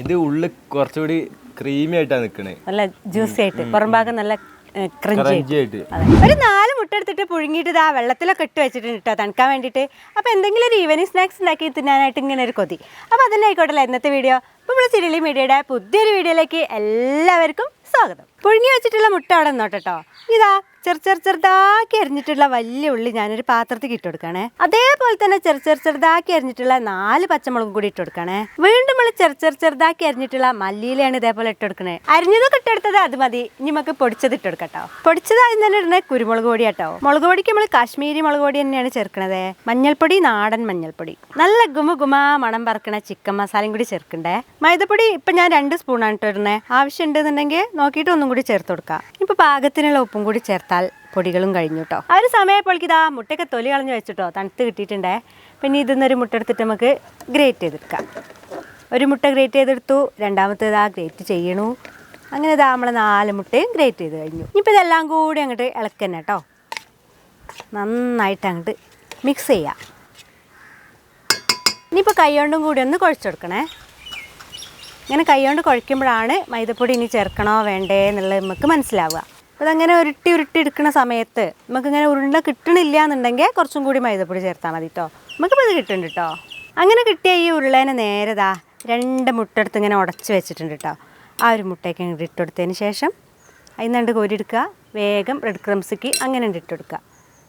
ഇത് ഉള്ളിൽ കുറച്ചുകൂടി ക്രീമി ആയിട്ടാണ് നിൽക്കണേ നല്ല ജ്യൂസി ആയിട്ട് പുറം ഭാഗം നല്ല ക്രഞ്ചി ആയിട്ട്. ഒരു നാല് മുട്ട എടുത്തിട്ട് പുഴുങ്ങിയിട്ട് ആ വെള്ളത്തിലൊക്കെ ഇട്ട് വെച്ചിട്ടുണ്ട് കേട്ടോ തണുക്കാൻ വേണ്ടിയിട്ട്. അപ്പോൾ എന്തെങ്കിലും ഒരു ഈവനിങ് സ്നാക്സ് ഉണ്ടാക്കി തിന്നാനായിട്ട് ഇങ്ങനെ ഒരു കൊതി. അപ്പോൾ ആയിക്കോട്ടെ ഇന്നത്തെ വീഡിയോ അപ്പോൾ നമ്മൾ ചിരളി മീഡിയയുടെ പുതിയൊരു വീഡിയോയിലേക്ക് എല്ലാവർക്കും സ്വാഗതം. പുഴുങ്ങി വെച്ചിട്ടുള്ള മുട്ട അവിടെ കേട്ടോ? ഇതാ ചെറു ചെറു ചെറുതാക്കി അരിഞ്ഞിട്ടുള്ള വലിയ ഉള്ളി ഞാനൊരു പാത്രത്തിൽ ഇട്ട് കൊടുക്കണേ. അതേപോലെ തന്നെ ചെറു ചെറു ചെറുതാക്കി അരിഞ്ഞിട്ടുള്ള നാല് പച്ചമുളകും കൂടി ഇട്ട് കൊടുക്കണേ. വീണ്ടും നമ്മൾ ചെറു ചെറു ചെറുതാക്കി അരിഞ്ഞിട്ടുള്ള മല്ലിയിലാണ് ഇതേപോലെ ഇട്ട് കൊടുക്കണേ. അരിഞ്ഞതൊക്കെ ഇട്ടെടുത്തത് അത് മതി. നമുക്ക് പൊടിച്ചത് ഇട്ട് കൊടുക്കട്ടോ പൊടിച്ചത് ആദ്യം തന്നെ ഇടുന്നത് കുരുമുളക് പൊടി കേട്ടോ. മുളക് പൊടിക്ക് നമ്മൾ കാശ്മീരി മുളക് പൊടി തന്നെയാണ് ചേർക്കണത്. മഞ്ഞൾപ്പൊടി നാടൻ മഞ്ഞൾപ്പൊടി. നല്ല ഗുമ ഗുമ മണം പറക്കണ ചിക്കൻ മസാലയും കൂടി ചേർക്കണ്ടേ. മൈദപ്പൊടി ഇപ്പം ഞാൻ രണ്ട് സ്പൂണാണ് ഇട്ടിടുന്നത് ആവശ്യം ഉണ്ടെന്നുണ്ടെങ്കിൽ നോക്കിയിട്ട് ഒന്നും കൂടി ചേർത്ത് കൊടുക്കാം. ഇപ്പൊ പാകത്തിനുള്ള ഉപ്പും കൂടി ചേർത്താൽ പൊടികളും കഴിഞ്ഞു കേട്ടോ ആ ഒരു സമയപ്പോഴേക്ക് ഇതാ മുട്ടയൊക്കെ തൊലി കളഞ്ഞ് വെച്ചിട്ടോ തണുത്ത് കിട്ടിയിട്ടുണ്ടേ. പിന്നെ ഇതിന്നൊരു മുട്ട എടുത്തിട്ട് നമുക്ക് ഗ്രേറ്റ് ചെയ്തെടുക്കാം. ഒരു മുട്ട ഗ്രേറ്റ് ചെയ്തെടുത്തു. രണ്ടാമത്തേത് ആ ഗ്രേറ്റ് ചെയ്യണു. അങ്ങനെ ഇതാ നമ്മൾ നാല് മുട്ടയും ഗ്രേറ്റ് ചെയ്ത് കഴിഞ്ഞു. ഇപ്പോൾ ഇതെല്ലാം കൂടി അങ്ങോട്ട് ഇളക്കന്നെ കേട്ടോ നന്നായിട്ട് അങ്ങോട്ട് മിക്സ് ചെയ്യാം. ഇനിയിപ്പോൾ കൈ കൊണ്ടും കൂടി ഒന്ന് കുഴച്ചെടുക്കണേ ഇങ്ങനെ കൈകൊണ്ട് കുഴയ്ക്കുമ്പോഴാണ് മൈദപ്പൊടി ഇനി ചേർക്കണോ വേണ്ടേ എന്നുള്ളത് നമുക്ക് മനസ്സിലാവുക. അതങ്ങനെ ഉരുട്ടി ഉരുട്ടി എടുക്കുന്ന സമയത്ത് നമുക്കിങ്ങനെ ഉരുണ്ട കിട്ടണില്ല എന്നുണ്ടെങ്കിൽ കുറച്ചും കൂടി മൈദപ്പൊടി ചേർത്താൽ മതി കേട്ടോ നമുക്കിപ്പോൾ ഇത് കിട്ടുന്നുണ്ട് കേട്ടോ അങ്ങനെ കിട്ടിയ ഈ ഉരുളേനെ നേരതാ രണ്ട് മുട്ട എടുത്ത് ഇങ്ങനെ ഉടച്ച് വെച്ചിട്ടുണ്ട് കേട്ടോ ആ ഒരു മുട്ടയൊക്കെ ഇങ്ങോട്ട് ഇട്ടുകൊടുത്തതിന് ശേഷം നിന്ന് കോരിയെടുക്കുക വേഗം റെഡ് ക്രംസിക്ക് അങ്ങനെ ഉണ്ട് ഇട്ടുകൊടുക്കുക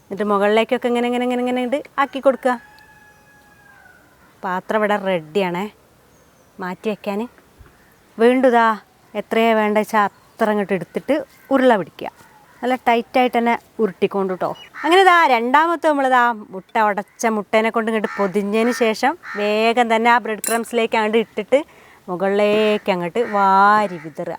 എന്നിട്ട് മുകളിലേക്കൊക്കെ ഇങ്ങനെ ഇങ്ങനെ ഇങ്ങനെ ഇങ്ങനെ ഉണ്ട് ആക്കി കൊടുക്കുക. പാത്രം ഇവിടെ റെഡിയാണേ മാറ്റി വയ്ക്കാൻ വീണ്ടും ഇതാ എത്രയാ വേണ്ട വെച്ചാൽ അത്ര അങ്ങോട്ട് എടുത്തിട്ട് ഉരുള പിടിക്കുക. നല്ല ടൈറ്റായിട്ട് തന്നെ ഉരുട്ടിക്കൊണ്ട് കേട്ടോ അങ്ങനെ ഇതാ രണ്ടാമത്തെ നമ്മളിതാ മുട്ട ഉടച്ച മുട്ടേനെ കൊണ്ട് ഇങ്ങോട്ട് പൊതിഞ്ഞതിന് ശേഷം വേഗം തന്നെ ആ ബ്രെഡ് ക്രംസിലേക്ക് അങ്ങോട്ട് ഇട്ടിട്ട് മുകളിലേക്ക് അങ്ങോട്ട് വാരി വിതറുക.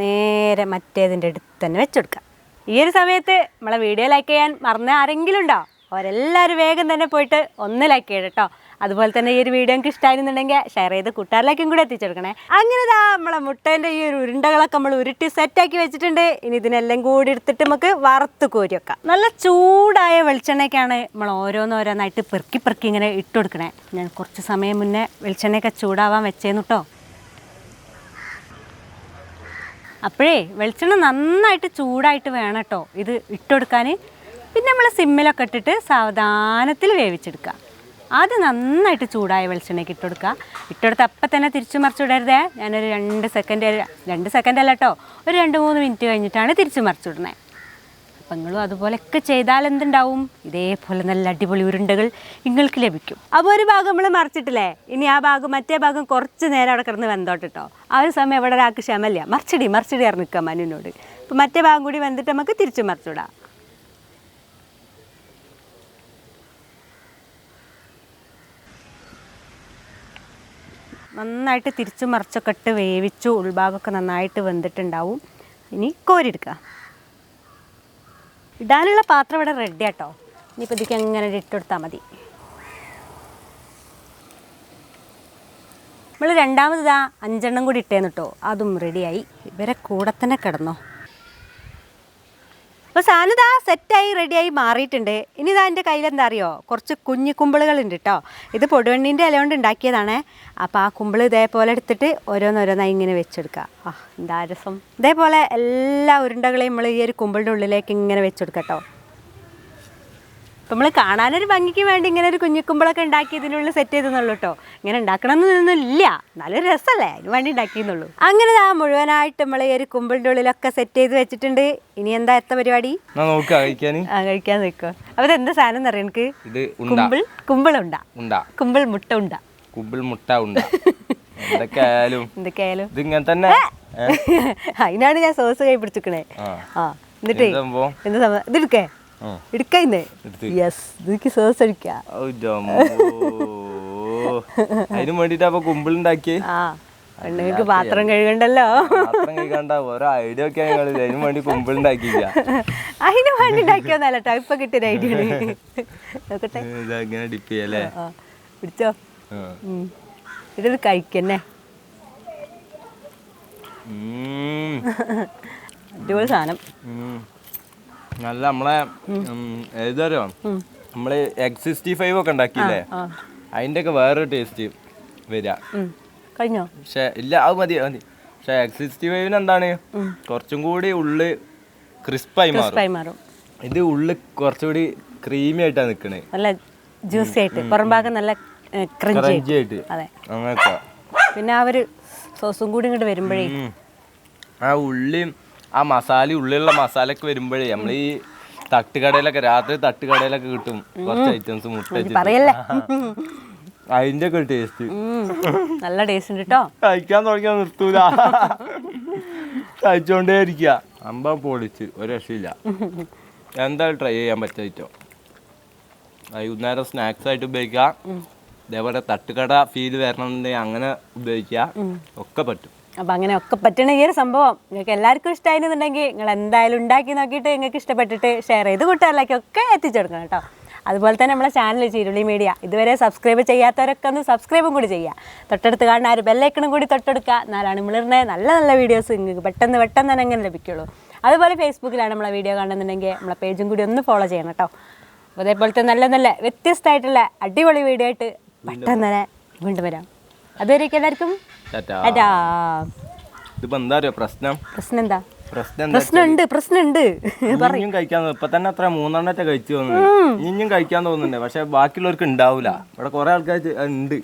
നേരെ മറ്റേതിന്റെ അടുത്ത് തന്നെ വെച്ചെടുക്കുക ഈ ഒരു സമയത്ത് നമ്മളെ വീഡിയോ ലൈക്ക് ചെയ്യാൻ മറന്ന ആരെങ്കിലും ഉണ്ടോ? അവരെല്ലാവരും വേഗം തന്നെ പോയിട്ട് ഒന്ന് ലൈക്ക് ചെയ്യണം കേട്ടോ അതുപോലെ തന്നെ ഈ ഒരു വീഡിയോ എനിക്ക് ഇഷ്ടമായിരുന്നുണ്ടെങ്കിൽ ഷെയർ ചെയ്ത് കൂട്ടുകാരിലേക്കും കൂടെ എത്തിച്ചെടുക്കണേ. അങ്ങനെ ഇതാ നമ്മളെ മുട്ടേന്റെ ഈ ഒരു ഉരുണ്ടകളൊക്കെ നമ്മൾ ഉരുട്ടി സെറ്റാക്കി വെച്ചിട്ടുണ്ട്. ഇനി ഇതിനെല്ലാം കൂടി എടുത്തിട്ട് നമുക്ക് വറുത്ത് കോരി വെക്കാം. നല്ല ചൂടായ വെളിച്ചെണ്ണയ്ക്കാണ് നമ്മൾ ഓരോന്നോരോന്നായിട്ട് പെറുക്കി പെറുക്കി ഇങ്ങനെ ഇട്ട് കൊടുക്കണേ. ഞാൻ കുറച്ച് സമയം മുന്നേ വെളിച്ചെണ്ണയൊക്കെ ചൂടാവാൻ വെച്ചേന്നു കേട്ടോ അപ്പോഴേ വെളിച്ചെണ്ണ നന്നായിട്ട് ചൂടായിട്ട് വേണം കേട്ടോ ഇത് ഇട്ടുകൊടുക്കാൻ പിന്നെ നമ്മൾ സിമ്മിലൊക്കെ ഇട്ടിട്ട് സാവധാനത്തിൽ വേവിച്ചെടുക്കുക. ആദ്യം നന്നായിട്ട് ചൂടായ വെളിച്ചെണ്ണയ്ക്ക് ഇട്ടുകൊടുക്കുക ഇട്ടുകൊടുത്ത് അപ്പം തന്നെ തിരിച്ചു മറിച്ചിടരുതേ ഞാനൊരു രണ്ട് സെക്കൻഡ് രണ്ട് സെക്കൻഡ് അല്ല കേട്ടോ ഒരു രണ്ട് മൂന്ന് മിനിറ്റ് കഴിഞ്ഞിട്ടാണ് തിരിച്ചു മറിച്ചിടുന്നത് അപ്പം നിങ്ങളും അതുപോലെയൊക്കെ ചെയ്താൽ എന്തുണ്ടാവും? ഇതേപോലെ നല്ല അടിപൊളി ഉരുണ്ടകൾ നിങ്ങൾക്ക് ലഭിക്കും. അപ്പോൾ ഒരു ഭാഗം നമ്മൾ മറിച്ചിട്ടില്ലേ? ഇനി ആ ഭാഗം മറ്റേ ഭാഗം കുറച്ച് നേരം അവിടെ കിടന്ന് വെന്തോട്ട് കേട്ടോ ആ ഒരു സമയം ഇവിടെ ഒരാൾക്ക് ക്ഷമല്ല മറിച്ചിടി മറിച്ചിടി അറിഞ്ഞിക്കാം മനുവിനോട്. അപ്പം മറ്റേ ഭാഗം കൂടി വെന്തിട്ട് നമുക്ക് തിരിച്ചു മറിച്ചിടാം നന്നായിട്ട് തിരിച്ചു മറിച്ചൊക്കെ ഇട്ട് വേവിച്ചു ഉൾഭാഗമൊക്കെ നന്നായിട്ട് വെന്തിട്ടുണ്ടാവും. ഇനി കോരിയെടുക്കുക ഇടാനുള്ള പാത്രം ഇവിടെ റെഡി ആട്ടോ. ഇനിയിപ്പോൾ ഇതിക്ക് എങ്ങനെ ഇട്ടുകൊടുത്താൽ മതി. നമ്മൾ രണ്ടാമത് ഇതാ അഞ്ചെണ്ണം കൂടി ഇട്ടേന്ന് കേട്ടോ അതും റെഡിയായി ഇവരെ കൂടെ തന്നെ കിടന്നോ. അപ്പോൾ സാധനം സെറ്റായി റെഡിയായി മാറിയിട്ടുണ്ട്. ഇനി ഇതാ എന്റെ കയ്യിൽ എന്താ അറിയോ? കുറച്ച് കുഞ്ഞു കുമ്പിളുകളുണ്ട് കേട്ടോ ഇത് പൊടുവണ്ണീന്റെ ഇല കൊണ്ട് ഉണ്ടാക്കിയതാണ്. അപ്പോൾ ആ കുമ്പിൾ ഇതേപോലെ എടുത്തിട്ട് ഓരോന്നോരോന്നായി ഇങ്ങനെ വെച്ചെടുക്കുക. ആ എന്താ രസം. ഇതേപോലെ എല്ലാ ഉരുണ്ടകളെയും നമ്മൾ ഈ ഒരു കുമ്പിളിന്റെ ഉള്ളിലേക്ക് ഇങ്ങനെ വെച്ചെടുക്കാം കേട്ടോ അപ്പം നമ്മൾ കാണാനൊരു ഭംഗിക്ക് വേണ്ടി ഇങ്ങനെ ഒരു കുഞ്ഞിക്കുമ്പളൊക്കെ ഉണ്ടാക്കി ഇതിനുള്ളിൽ സെറ്റ് ചെയ്തെന്നുള്ളൂ കേട്ടോ ഇങ്ങനെ ഉണ്ടാക്കണമെന്നൊന്നും ഇല്ല നല്ലൊരു രസമല്ലേ അതിന് വേണ്ടി ഉണ്ടാക്കിയെന്നുള്ളൂ. അങ്ങനെ ആ മുഴുവനായിട്ട് നമ്മൾ ഈ ഒരു കുമ്പിളിന്റെ ഉള്ളിലൊക്കെ സെറ്റ് ചെയ്ത് വെച്ചിട്ടുണ്ട്. ഇനി എന്താ എത്ത പരിപാടി? കഴിക്കാൻ നിൽക്കോ അപ്പോൾ ഇത് എന്താ സാധനം എന്നറിയാം എനിക്ക് കുമ്പിൾ കുമ്പിളുണ്ട. ഉണ്ട. കുമ്പിൾ മുട്ട ഉണ്ട. കുമ്പിൾ മുട്ട ഉണ്ട. എന്തൊക്കെയായാലും. തന്നെ? അതിനാണ് ഞാൻ സോസ് കൈ പിടിച്ചിക്കണേ. ആ. എന്നിട്ടേ എന്ത് സംഭവം? എന്താ സംഭവം ഇത് എടുക്കേ ആ. എടുക്കയിന്ന് എടുത്ത്. യെസ് ഇതിക്ക് അടിക്കാം വേണ്ടിട്ട് അപ്പൊ കുമ്പിളുണ്ടാക്കിയേ ആ. പെണ്ണുങ്ങൾക്ക് പാത്രം കഴുകണ്ടല്ലോ. പാത്രം ഓരോ ഐഡിയ ഒക്കെ അതിനു വേണ്ടി കുമ്പിളുണ്ടാക്കിയില്ല അതിന് വേണ്ടി ഉണ്ടാക്കിയൊന്നല്ല കേട്ടോ ഇപ്പൊ കിട്ടിയ ഐഡിയ നോക്കട്ടെ. ഇതങ്ങനെ ഡിപ്പ് ചെയ്യല്ലേ പിടിച്ചോ. ഇതൊരു കഴിക്കന്നെ. അടിപൊളി സാധനം. നല്ല നമ്മളെ ഏതറിയോ നമ്മൾ എഗ് സിക്സ്റ്റി ഫൈവ് ഒക്കെ ഉണ്ടാക്കിയില്ലേ? അതിന്റെ ഒക്കെ വേറൊരു ടേസ്റ്റ് വരിക കഴിഞ്ഞോ? പക്ഷെ ഇല്ല അത് മതി മതി. പക്ഷെ എക്സ് സിക്സ്റ്റി ഫൈവിന് എന്താണ്? കുറച്ചും കൂടി ഉള്ളി ക്രിസ്പായി മാറും. ഇത് ഉള്ളി കുറച്ചുകൂടി ക്രീമി ആയിട്ടാണ് നിക്കണേ. നല്ല ജ്യൂസി ആയിട്ട് പുറം ഭാഗം നല്ല ക്രഞ്ചി ആയിട്ട്. അതെ. പിന്നെ ആ ഒരു സോസും കൂടി ഇങ്ങോട്ട് വരുമ്പോഴേ ആ ഉള്ളിയും ആ മസാല ഉള്ളിലുള്ള മസാലയൊക്കെ വരുമ്പോഴേ നമ്മൾ ഈ തട്ടുകടയിലൊക്കെ രാത്രി തട്ടുകടയിലൊക്കെ കിട്ടും. കുറച്ച് ഐറ്റംസ് മുട്ട. പറയല്ലേ. അതിന്റെ ഒക്കെ ടേസ്റ്റ് നല്ല ടേസ്റ്റ് ഉണ്ട് കേട്ടോ കഴിക്കാൻ തുടങ്ങിയാൽ നിർത്തൂല. കഴിച്ചോണ്ടേ ഇരിക്കുക അമ്പ പൊളിച്ച് ഒരു രക്ഷയില്ല. എന്തായാലും ട്രൈ ചെയ്യാൻ പറ്റോ ഐറ്റം വൈകുന്നേരം സ്നാക്സ് ആയിട്ട് ഉപയോഗിക്കാം. ഇതേപോലെ തട്ടുകട ഫീൽ വരണമെന്നുണ്ടെങ്കിൽ അങ്ങനെ ഉപയോഗിക്കാം. ഒക്കെ പറ്റും. അപ്പം അങ്ങനെ ഒക്കെ പറ്റണ ഈ ഒരു സംഭവം നിങ്ങൾക്ക് എല്ലാവർക്കും ഇഷ്ടമായിരുന്നുണ്ടെങ്കിൽ നിങ്ങൾ എന്തായാലും ഉണ്ടാക്കി നോക്കിയിട്ട് നിങ്ങൾക്ക് ഇഷ്ടപ്പെട്ടിട്ട് ഷെയർ ചെയ്ത് കൂട്ടുകാരിലേക്ക് ഒക്കെ എത്തിച്ചു കൊടുക്കണം കേട്ടോ. അതുപോലെ തന്നെ നമ്മളെ ചാനൽ ചീരുളി മീഡിയ ഇതുവരെ സബ്സ്ക്രൈബ് ചെയ്യാത്തവരൊക്കെ ഒന്ന് സബ്സ്ക്രൈബും കൂടി ചെയ്യുക. തൊട്ടടുത്ത് കാണുന്ന ഒരു ബെല്ലൈക്കണും കൂടി തൊട്ടെടുക്കുക. എന്നാലാണ് നമ്മളിരുന്ന നല്ല നല്ല വീഡിയോസ് നിങ്ങൾക്ക് പെട്ടെന്ന് പെട്ടെന്ന് തന്നെ അങ്ങനെ ലഭിക്കുള്ളൂ. അതുപോലെ ഫേസ്ബുക്കിലാണ് നമ്മളെ വീഡിയോ കാണുന്നുണ്ടെങ്കിൽ നമ്മളെ പേജും കൂടി ഒന്ന് ഫോളോ ചെയ്യണം കേട്ടോ. അതേപോലത്തെ നല്ല നല്ല വ്യത്യസ്തമായിട്ടുള്ള അടിപൊളി വീഡിയോ ആയിട്ട് പെട്ടെന്ന് തന്നെ വീണ്ടും വരാം. അതുവരെയൊക്കെ എല്ലാവർക്കും ഇതിപ്പോ എന്താ അറിയോ പ്രശ്നം? പ്രശ്നം എന്താ പ്രശ്നം എന്താ പ്രശ്നമുണ്ട് പ്രശ്നമുണ്ട് ഇനിയും കഴിക്കാൻ തോന്നും. ഇപ്പൊ തന്നെ അത്ര മൂന്നെണ്ണത്തെ കഴിച്ചു തോന്നുന്നു. ഇനിയും കഴിക്കാൻ തോന്നുന്നുണ്ട്. പക്ഷെ ബാക്കിയുള്ളവർക്ക് ഉണ്ടാവൂല ഇവിടെ കുറെ ആൾക്കാർ ഉണ്ട്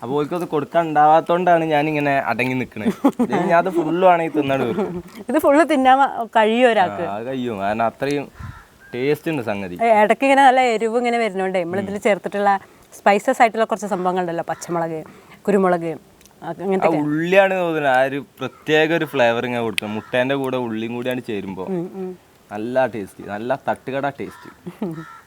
അപ്പൊ ഓർക്കത് കൊടുക്കാൻ ഉണ്ടാവാത്തോണ്ടാണ് ഇങ്ങനെ അടങ്ങി നിക്കണത് ഞാൻ അത് ഫുള്ളും ആണെങ്കിൽ തിന്നാട് ഇത് ഫുള്ള് തിന്നാൻ കഴിയും ഒരാൾക്ക്? കഴിയും. കാരണം അത്രയും ടേസ്റ്റ് ഉണ്ട് സംഗതി. ഇടയ്ക്ക് ഇങ്ങനെ നല്ല എരിവ് ഇങ്ങനെ വരുന്നുണ്ടേ നമ്മളിതിൽ ചേർത്തിട്ടുള്ള സ്പൈസസ് ആയിട്ടുള്ള കുറച്ച് സംഭവങ്ങളുണ്ടല്ലോ. പച്ചമുളക് കുരുമുളക് അങ്ങനത്തെ ഉള്ളിയാണ് തോന്നുന്നത്. ആ ഒരു പ്രത്യേക ഒരു ഫ്ലേവർ ഇങ്ങനെ കൊടുക്കുന്നത്. മുട്ടേന്റെ കൂടെ ഉള്ളിയും കൂടിയാണ് ചേരുമ്പോൾ നല്ല ടേസ്റ്റ് നല്ല തട്ടുകട ടേസ്റ്റ്